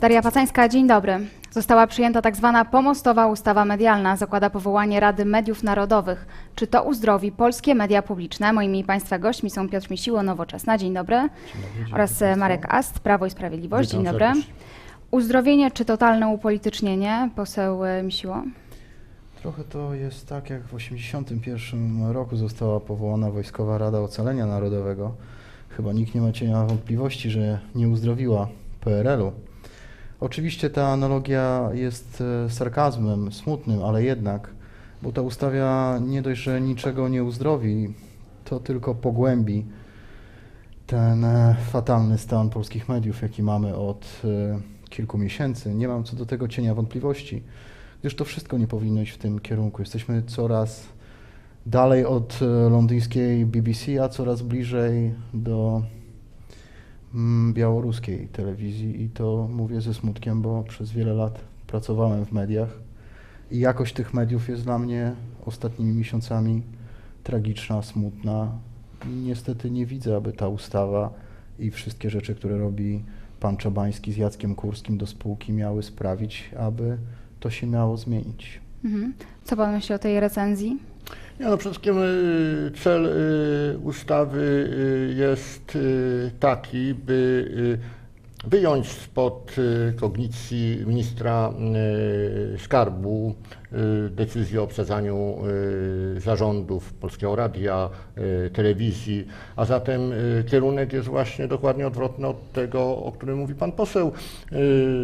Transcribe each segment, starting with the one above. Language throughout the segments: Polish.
Daria Pacańska, dzień dobry. Została przyjęta tak zwana pomostowa ustawa medialna. Zakłada powołanie Rady Mediów Narodowych. Czy to uzdrowi polskie media publiczne? Moimi Państwa gośćmi są Piotr Misiło, Nowoczesna, dzień dobry, oraz e, Marek Ast, Prawo i Sprawiedliwość, Witam dzień dobry. serdecznie. Uzdrowienie czy totalne upolitycznienie? Poseł e, Misiło. Trochę to jest tak, jak w 1981 roku została powołana Wojskowa Rada Ocalenia Narodowego. Chyba nikt nie ma cienia wątpliwości, że nie uzdrowiła PRL-u. Oczywiście ta analogia jest e, sarkazmem, smutnym, ale jednak, bo ta ustawa nie dość, że niczego nie uzdrowi, to tylko pogłębi ten e, fatalny stan polskich mediów, jaki mamy od e, kilku miesięcy. Nie mam co do tego cienia wątpliwości, gdyż to wszystko nie powinno iść w tym kierunku. Jesteśmy coraz dalej od londyńskiej BBC, a coraz bliżej do białoruskiej telewizji i to mówię ze smutkiem, bo przez wiele lat pracowałem w mediach i jakość tych mediów jest dla mnie ostatnimi miesiącami tragiczna, smutna i niestety nie widzę, aby ta ustawa i wszystkie rzeczy, które robi pan Czabański z Jackiem Kurskim do spółki miały sprawić, aby to się miało zmienić. Mhm. Co Pan myśli o tej recenzji? Nie, no przede wszystkim y, cel y, ustawy y, jest taki, by wyjąć spod kognicji ministra skarbu y, decyzję o obsadzaniu y, zarządów Polskiego Radia, y, telewizji, a zatem kierunek jest właśnie dokładnie odwrotny od tego, o którym mówi pan poseł.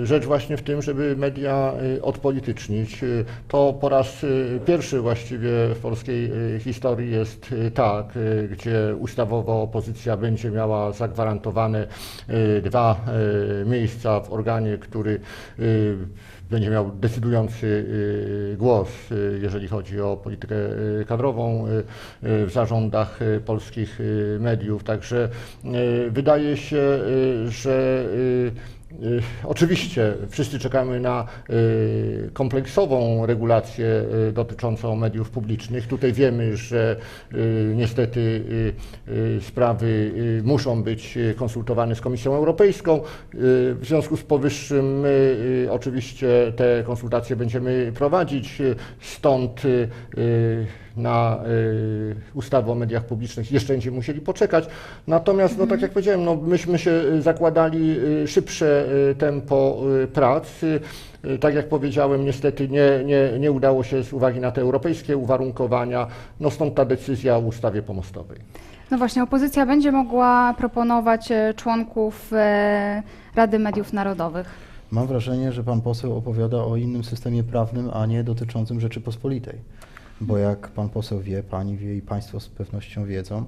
Rzecz właśnie w tym, żeby media odpolitycznić. To po raz pierwszy właściwie w polskiej historii jest tak, gdzie ustawowo opozycja będzie miała zagwarantowane dwa miejsca w organie, który będzie miał decydujący głos, y, jeżeli chodzi o politykę y, kadrową y, w zarządach polskich mediów. Także wydaje się, że Oczywiście wszyscy czekamy na y, kompleksową regulację y, dotyczącą mediów publicznych. Tutaj wiemy, że y, niestety y, y, sprawy y, muszą być y, konsultowane z Komisją Europejską. Y, W związku z powyższym my y, oczywiście te konsultacje będziemy prowadzić, y, stąd y, y, na y, ustawę o mediach publicznych jeszcze będziemy musieli poczekać. Natomiast, no, tak jak powiedziałem, no, myśmy się y, zakładali y, szybsze y, tempo y, prac. Y, Tak jak powiedziałem, niestety nie, nie, nie udało się z uwagi na te europejskie uwarunkowania, no stąd ta decyzja o ustawie pomostowej. No właśnie, opozycja będzie mogła proponować e, członków e, Rady Mediów Narodowych. Mam wrażenie, że pan poseł opowiada o innym systemie prawnym, a nie dotyczącym Rzeczypospolitej. Bo jak pan poseł wie, pani wie i państwo z pewnością wiedzą,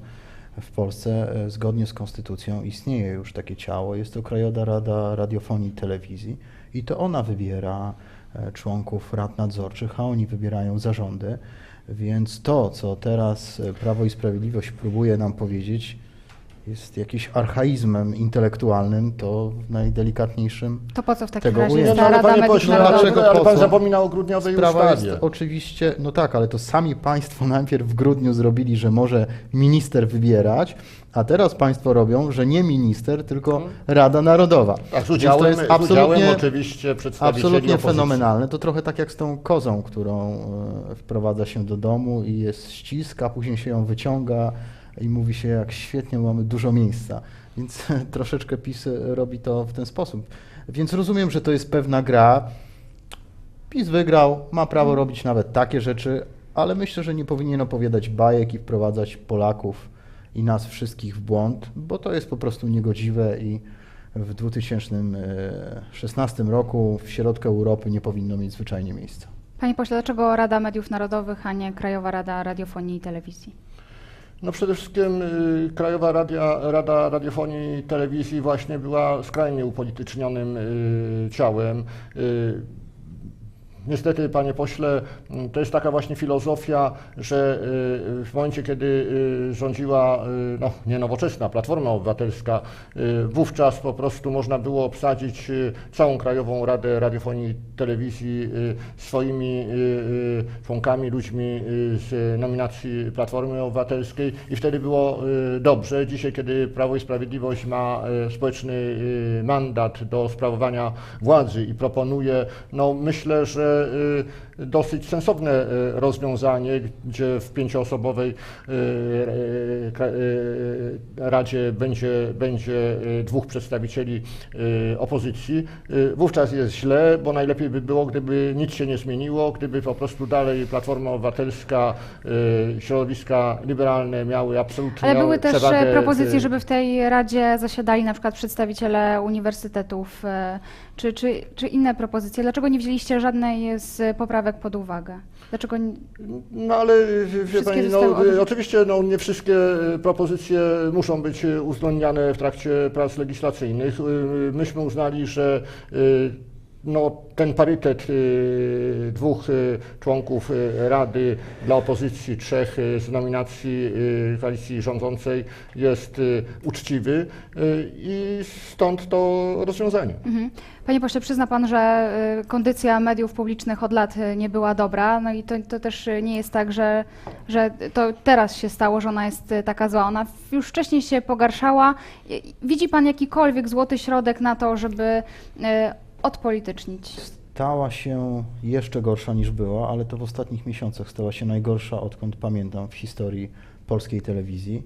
w Polsce e, zgodnie z konstytucją istnieje już takie ciało. Jest to Krajowa Rada Radiofonii i Telewizji i to ona wybiera e, członków rad nadzorczych, a oni wybierają zarządy. Więc to, co teraz e, Prawo i Sprawiedliwość próbuje nam powiedzieć, jest jakimś archaizmem intelektualnym, to w najdelikatniejszym To po co w takim Tego razie jest No, ta ale Rada panie pośle? Dlaczego ale pan co? zapomina o grudniowej Sprawa ustawie. jest oczywiście, no tak, ale to sami Państwo najpierw w grudniu zrobili, że może minister wybierać, a teraz Państwo robią, że nie minister, tylko Rada Narodowa. Tak, z Więc udziałem, to jest z udziałem absolutnie, oczywiście przedstawicieli absolutnie opozycji. fenomenalne. To trochę tak jak z tą kozą, którą e, wprowadza się do domu i jest ścisk, a później się ją wyciąga i mówi się, jak świetnie mamy dużo miejsca. Więc troszeczkę PiS robi to w ten sposób. Więc rozumiem, że to jest pewna gra. PiS wygrał, ma prawo robić nawet takie rzeczy, ale myślę, że nie powinien opowiadać bajek i wprowadzać Polaków i nas wszystkich w błąd, bo to jest po prostu niegodziwe i w 2016 roku w środku Europy nie powinno mieć zwyczajnie miejsca. Panie pośle, dlaczego Rada Mediów Narodowych, a nie Krajowa Rada Radiofonii i Telewizji? No przede wszystkim y, Krajowa Radia, Rada Radiofonii i Telewizji właśnie była skrajnie upolitycznionym y, ciałem. Y, Niestety, panie pośle, m, to jest taka właśnie filozofia, że y, w momencie, kiedy y, rządziła y, no, nie nowoczesna Platforma Obywatelska, wówczas po prostu można było obsadzić całą Krajową Radę Radiofonii i Telewizji swoimi członkami, ludźmi z nominacji Platformy Obywatelskiej i wtedy było dobrze. Dzisiaj, kiedy Prawo i Sprawiedliwość ma społeczny mandat do sprawowania władzy i proponuje, no myślę, że 呃。Dosyć sensowne y, rozwiązanie, gdzie w pięcioosobowej kra- y, Radzie będzie, będzie dwóch przedstawicieli opozycji. Wówczas jest źle, bo najlepiej by było, gdyby nic się nie zmieniło, gdyby po prostu dalej Platforma Obywatelska, środowiska liberalne miały absolutnie Ale były też e, propozycje, żeby w tej radzie zasiadali na przykład przedstawiciele uniwersytetów, e, czy, czy, czy inne propozycje. Dlaczego nie wzięliście żadnej z poprawek pod uwagę? Dlaczego. No ale wie pani, no, zostały y, oczywiście no, nie wszystkie y, propozycje muszą być y, uwzględniane w trakcie prac legislacyjnych. Myśmy uznali, że no, ten parytet y, dwóch y, członków y, Rady dla opozycji, trzech y, z nominacji y, koalicji rządzącej jest y, uczciwy y, i stąd to rozwiązanie. Mhm. Panie pośle, przyzna pan, że y, kondycja mediów publicznych od lat y, nie była dobra, no i to, to też y, nie jest tak, że, że to teraz się stało, że ona jest y, taka zła. Ona już wcześniej się pogarszała. I- Widzi pan jakikolwiek złoty środek na to, żeby y, odpolitycznić? Stała się jeszcze gorsza niż była, ale to w ostatnich miesiącach stała się najgorsza, odkąd pamiętam w historii polskiej telewizji.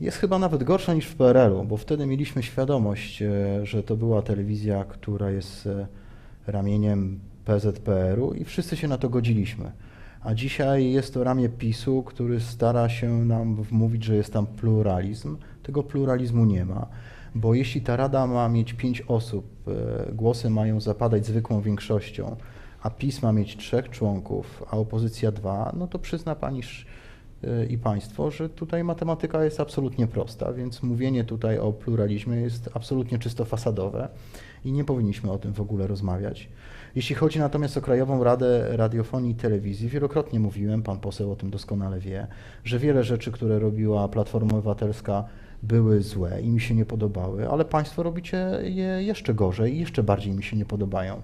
Jest chyba nawet gorsza niż w PRL-u, bo wtedy mieliśmy świadomość, e, że to była telewizja, która jest e, ramieniem PZPR-u i wszyscy się na to godziliśmy. A dzisiaj jest to ramię PiSu, który stara się nam wmówić, że jest tam pluralizm. Tego pluralizmu nie ma, bo jeśli ta rada ma mieć pięć osób, e, głosy mają zapadać zwykłą większością, a PiS ma mieć trzech członków, a opozycja dwa, no to przyzna pani e, i państwo, że tutaj matematyka jest absolutnie prosta, więc mówienie tutaj o pluralizmie jest absolutnie czysto fasadowe i nie powinniśmy o tym w ogóle rozmawiać. Jeśli chodzi natomiast o Krajową Radę Radiofonii i Telewizji, wielokrotnie mówiłem, pan poseł o tym doskonale wie, że wiele rzeczy, które robiła Platforma Obywatelska były złe i mi się nie podobały, ale państwo robicie je jeszcze gorzej i jeszcze bardziej mi się nie podobają.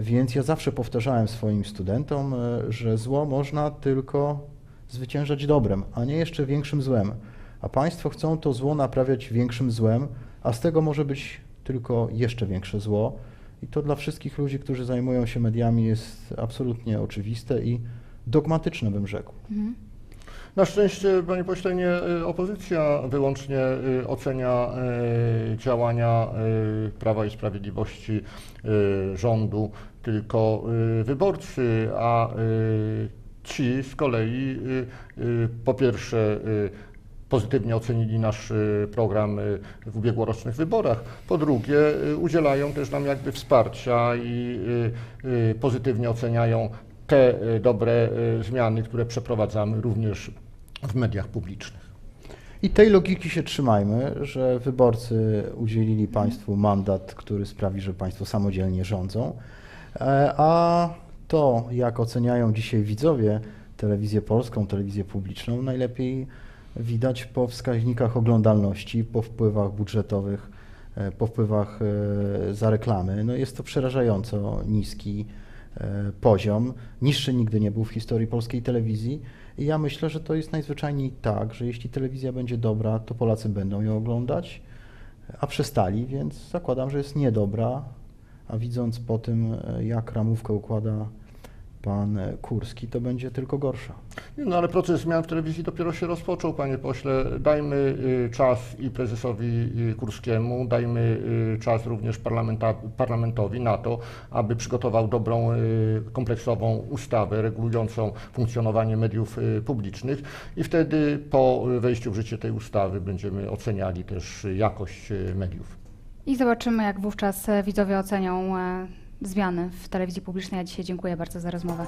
Więc ja zawsze powtarzałem swoim studentom, e, że zło można tylko zwyciężać dobrem, a nie jeszcze większym złem. A państwo chcą to zło naprawiać większym złem, a z tego może być tylko jeszcze większe zło. I to dla wszystkich ludzi, którzy zajmują się mediami, jest absolutnie oczywiste i dogmatyczne, bym rzekł. Mhm. Na szczęście, panie pośle, nie y, opozycja wyłącznie y, ocenia y, działania Prawa i Sprawiedliwości rządu, tylko wyborcy, a ci z kolei po pierwsze pozytywnie ocenili nasz program w ubiegłorocznych wyborach. Po drugie, udzielają też nam jakby wsparcia i pozytywnie oceniają te y, dobre y, zmiany, które przeprowadzamy również w mediach publicznych. I tej logiki się trzymajmy, że wyborcy udzielili państwu mandat, który sprawi, że państwo samodzielnie rządzą. E, A to, jak oceniają dzisiaj widzowie telewizję polską, telewizję publiczną, najlepiej widać po wskaźnikach oglądalności, po wpływach budżetowych, e, po wpływach e, za reklamy. No jest to przerażająco niski e, poziom. Niższy nigdy nie był w historii polskiej telewizji. I ja myślę, że to jest najzwyczajniej tak, że jeśli telewizja będzie dobra, to Polacy będą ją oglądać, a przestali, więc zakładam, że jest niedobra, a widząc po tym, e, jak ramówkę układa pan e, Kurski, to będzie tylko gorsza. Nie, No ale proces zmian w telewizji dopiero się rozpoczął, panie pośle. Dajmy y, czas i prezesowi y, Kurskiemu, dajmy y, czas również parlamenta, parlamentowi na to, aby przygotował dobrą, kompleksową ustawę regulującą funkcjonowanie mediów publicznych i wtedy po wejściu w życie tej ustawy będziemy oceniali też jakość mediów. I zobaczymy, jak wówczas e, widzowie ocenią zmiany w telewizji publicznej. Ja dzisiaj dziękuję bardzo za rozmowę.